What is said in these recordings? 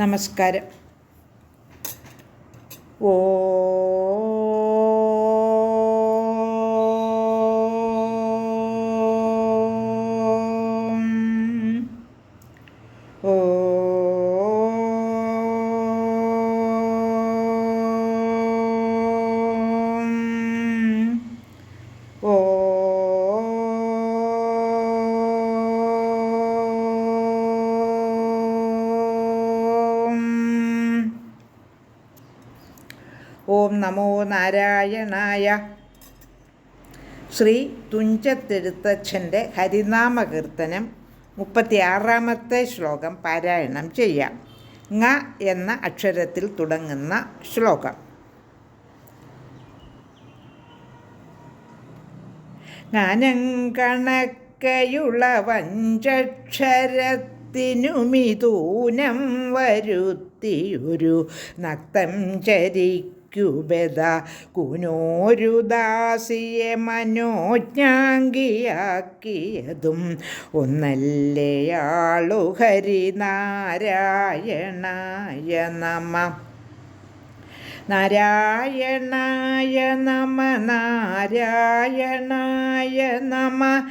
നമസ്കാരം. ഓ ഓം നമോ നാരായണായ. ശ്രീ തുഞ്ചത്തെഴുത്തച്ഛന്റെ ഹരിനാമകീർത്തനം മുപ്പത്തിയാറാമത്തെ ശ്ലോകം പാരായണം ചെയ്യാം. ങ എന്ന അക്ഷരത്തിൽ തുടങ്ങുന്ന ശ്ലോകം. ജ്ഞാനം കണക്കയുള്ള വഞ്ചക്ഷരത്തിനുമിതൂനം വരുത്തിയൊരു നക്തം ചരിക്കുബത കുനോരു ദാസിയെ മനോജ്ഞാങ്കിയാക്കിയതും ഒന്നല്ലയാളു ഹരിനാരായണായ നമ. നാരായണായ നമ നാരായണായ നമ.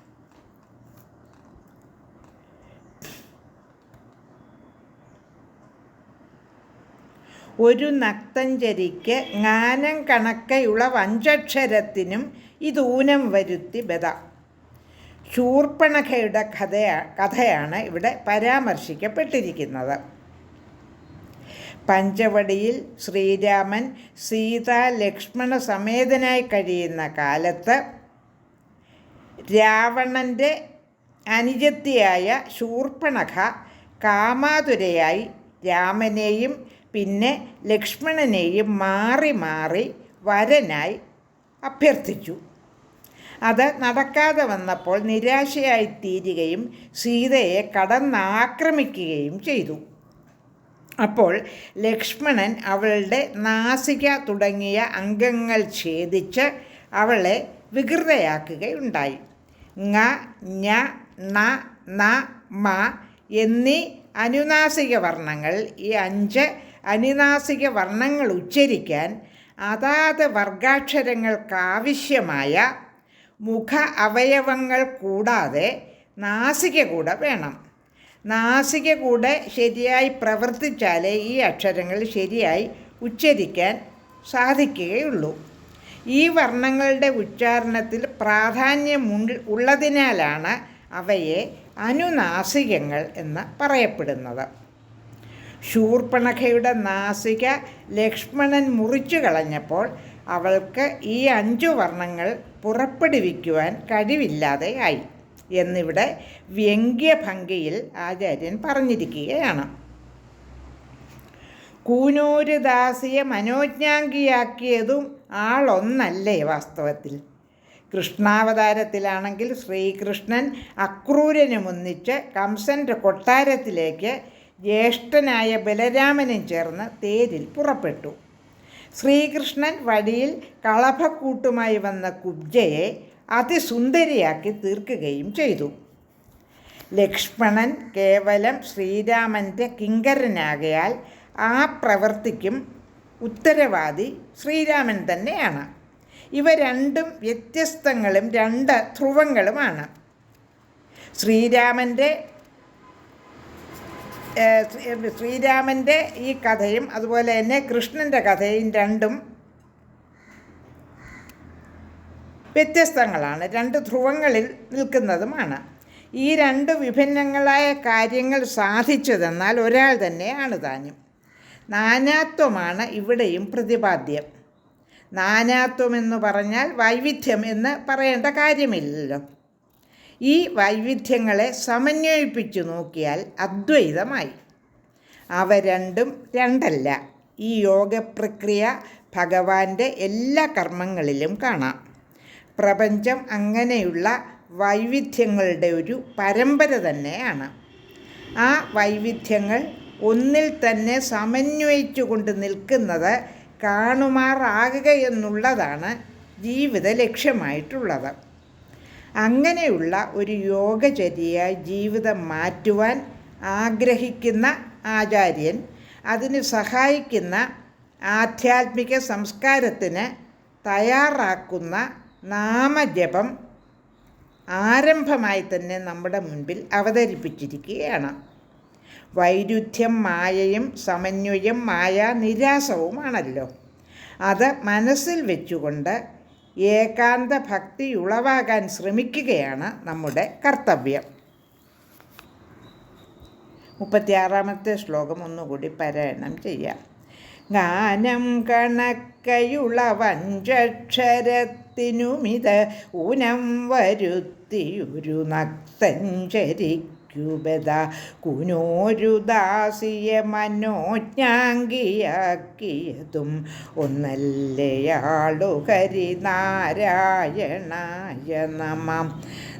ഒരു നക്തഞ്ചരിക്ക് ജ്ഞാനം കണക്കയുള്ള വഞ്ചക്ഷരത്തിനും ഇതൂനം വരുത്തി ബദ. ശൂർപ്പണഖയുടെ കഥയാ കഥയാണ് ഇവിടെ പരാമർശിക്കപ്പെട്ടിരിക്കുന്നത്. പഞ്ചവടിയിൽ ശ്രീരാമൻ സീത ലക്ഷ്മണ സമേതനായി കഴിയുന്ന കാലത്ത് രാവണന്റെ അനുജത്തിയായ ശൂർപ്പണഖ കാമാതുരയായി രാമനെയും പിന്നെ ലക്ഷ്മണനെയും മാറി മാറി വരനായി അഭ്യർത്ഥിച്ചു. അത് നടക്കാതെ വന്നപ്പോൾ നിരാശയായി തീരുകയും സീതയെ കടന്നാക്രമിക്കുകയും ചെയ്തു. അപ്പോൾ ലക്ഷ്മണൻ അവളുടെ നാസിക തുടങ്ങിയ അംഗങ്ങൾ ഛേദിച്ച് അവളെ വികൃതയാക്കുകയുണ്ടായി. ങ ഞ ണ ന മ എന്നീ അനുനാസിക വർണങ്ങൾ ഈ അഞ്ച് അനുനാസിക വർണങ്ങൾ ഉച്ചരിക്കാൻ അതാത് വർഗാക്ഷരങ്ങൾക്കാവശ്യമായ മുഖ അവയവങ്ങൾ കൂടാതെ നാസിക കൂടെ വേണം. നാസിക കൂടെ ശരിയായി പ്രവർത്തിച്ചാലേ ഈ അക്ഷരങ്ങൾ ശരിയായി ഉച്ചരിക്കാൻ സാധിക്കുകയുള്ളൂ. ഈ വർണങ്ങളുടെ ഉച്ചാരണത്തിൽ പ്രാധാന്യം ഉള്ളതിനാലാണ് അവയെ അനുനാസികങ്ങൾ എന്ന് പറയപ്പെടുന്നത്. ശൂർപ്പണഖയുടെ നാസിക ലക്ഷ്മണൻ മുറിച്ചു കളഞ്ഞപ്പോൾ അവൾക്ക് ഈ അഞ്ചു വർണങ്ങൾ പുറപ്പെടുവിക്കുവാൻ കഴിവില്ലാതെ ആയി. എന്നിവിടെ വ്യംഗ്യഭംഗിയിൽ ആചാര്യൻ പറഞ്ഞിരിക്കുകയാണ്. കൂനൂര് ദാസിയെ മനോജ്ഞാങ്കിയാക്കിയതും ആളൊന്നല്ലേ വാസ്തവത്തിൽ? കൃഷ്ണാവതാരത്തിലാണെങ്കിൽ ശ്രീകൃഷ്ണൻ അക്രൂരനുമൊന്നിച്ച് കംസന്റെ കൊട്ടാരത്തിലേക്ക് ജ്യേഷ്ഠനായ ബലരാമനും ചേർന്ന് തേരിൽ പുറപ്പെട്ടു. ശ്രീകൃഷ്ണൻ വഴിയിൽ കളഭക്കൂട്ടുമായി വന്ന കുബ്ജയെ അതിസുന്ദരിയാക്കി തീർക്കുകയും ചെയ്തു. ലക്ഷ്മണൻ കേവലം ശ്രീരാമന്റെ കിങ്കരനാകയാൽ ആ പ്രവൃത്തിക്കും ഉത്തരവാദി ശ്രീരാമൻ തന്നെയാണ്. ഇവ രണ്ടും വ്യത്യസ്തങ്ങളും രണ്ട് ധ്രുവങ്ങളുമാണ്. ശ്രീരാമന്റെ ശ്രീരാമന്റെ ഈ കഥയും അതുപോലെ തന്നെ കൃഷ്ണന്റെ കഥയും രണ്ടും വ്യത്യസ്തങ്ങളാണ്. രണ്ട് ധ്രുവങ്ങളിൽ നിൽക്കുന്നതുമാണ്. ഈ രണ്ട് വിഭിന്നങ്ങളായ കാര്യങ്ങൾ സാധിച്ചതെന്നാൽ ഒരാൾ തന്നെയാണ് താനും. നാനാത്വമാണ് ഇവിടെയും പ്രതിപാദ്യം. നാനാത്വം എന്ന് പറഞ്ഞാൽ വൈവിധ്യം എന്ന് പറയേണ്ട കാര്യമില്ലല്ലോ. ഈ വൈവിധ്യങ്ങളെ സമന്വയിപ്പിച്ചു നോക്കിയാൽ അദ്വൈതമായി. അവ രണ്ടും രണ്ടല്ല. ഈ യോഗപ്രക്രിയ ഭഗവാന്റെ എല്ലാ കർമ്മങ്ങളിലും കാണാം. പ്രപഞ്ചം അങ്ങനെയുള്ള വൈവിധ്യങ്ങളുടെ ഒരു പരമ്പര തന്നെയാണ്. ആ വൈവിധ്യങ്ങൾ ഒന്നിൽ തന്നെ സമന്വയിച്ചു കൊണ്ട് നിൽക്കുന്നത് കാണുമാറാകുക എന്നുള്ളതാണ് ജീവിത ലക്ഷ്യമായിട്ടുള്ളത്. അങ്ങനെയുള്ള ഒരു യോഗചര്യ ജീവിതം മാറ്റുവാൻ ആഗ്രഹിക്കുന്ന ആചാര്യൻ അതിന് സഹായിക്കുന്ന ആധ്യാത്മിക സംസ്കാരത്തിന് തയ്യാറാക്കുന്ന നാമജപം ആരംഭമായി തന്നെ നമ്മുടെ മുൻപിൽ അവതരിപ്പിച്ചിരിക്കുകയാണ്. വൈരുദ്ധ്യം മായയും സമന്വയം മായ നിരാസവുമാണല്ലോ. അത് മനസ്സിൽ വെച്ചുകൊണ്ട് ഏകാന്ത ഭക്തി ഉളവാകാൻ ശ്രമിക്കുകയാണ് നമ്മുടെ കർത്തവ്യം. മുപ്പത്തിയാറാമത്തെ ശ്ലോകം ഒന്നുകൂടി പരായണം ചെയ്യാം. ഗാനം കണക്കയുള്ള വഞ്ചക്ഷരത്തിനുമിത് ഊനം വരുത്തിയൊരു നക്തഞ്ചരിക്കുബത കുനോരു ദാസിയ മനോജ്ഞാങ്കിയാക്കിയതും ഒന്നല്ലയാളു ഹരിനാരായണായ നമ.